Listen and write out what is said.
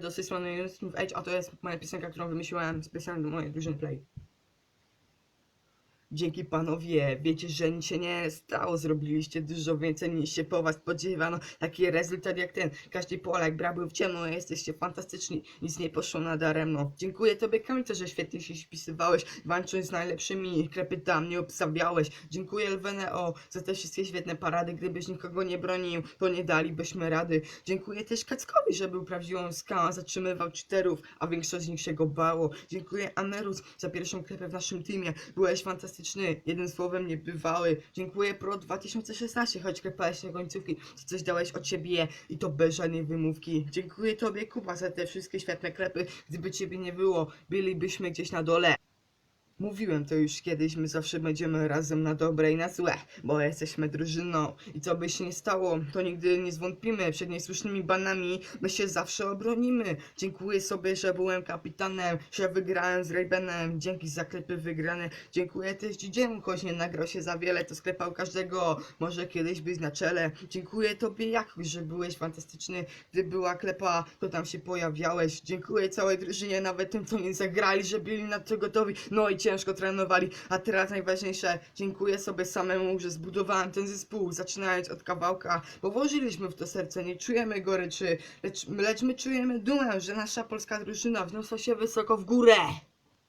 do tej strony Smith Edge, a to jest moja piosenka, którą wymyśliłem specjalnie do mojej drużyny Play. Dzięki panowie, wiecie, że nic się nie stało, zrobiliście dużo więcej niż się po was spodziewano. Taki rezultat jak ten, każdy Polak brałby w ciemno, jesteście fantastyczni, nic nie poszło na daremno. Dziękuję tobie Kamilce, że świetnie się spisywałeś, walcząc z najlepszymi, krepy tam nie obstawiałeś. Dziękuję Lweneo za te wszystkie świetne parady, gdybyś nikogo nie bronił, to nie dalibyśmy rady. Dziękuję też Kackowi, że był prawdziwą skałą, zatrzymywał cheaterów, a większość z nich się go bało. Dziękuję Anerus za pierwszą krepę w naszym teamie, byłeś fantastyczny, jednym słowem niebywały. Dziękuję Pro 2016, choć krepałeś na końcówki, coś dałeś od siebie i to bez żadnej wymówki. Dziękuję Tobie Kuba za te wszystkie świetne krepy, gdyby Ciebie nie było, bylibyśmy gdzieś na dole. Mówiłem to już kiedyś, my zawsze będziemy razem na dobre i na złe, bo jesteśmy drużyną i co by się nie stało, to nigdy nie zwątpimy przed niesłusznymi banami, my się zawsze obronimy. Dziękuję sobie, że byłem kapitanem, że wygrałem z Ravenem, dzięki za klepy wygrane. Dziękuję też Dzidziemu, choć nie nagrał się za wiele, to sklepał każdego, może kiedyś być na czele. Dziękuję tobie Jakuś, że byłeś fantastyczny, gdy była klepa, to tam się pojawiałeś. Dziękuję całej drużynie, nawet tym, co nie zagrali, że byli na to gotowi, no i ciężko trenowali. A teraz najważniejsze, dziękuję sobie samemu, że zbudowałem ten zespół, zaczynając od kawałka, bo włożyliśmy w to serce, nie czujemy goryczy, lecz, lecz my czujemy dumę, że nasza polska drużyna wniosła się wysoko w górę.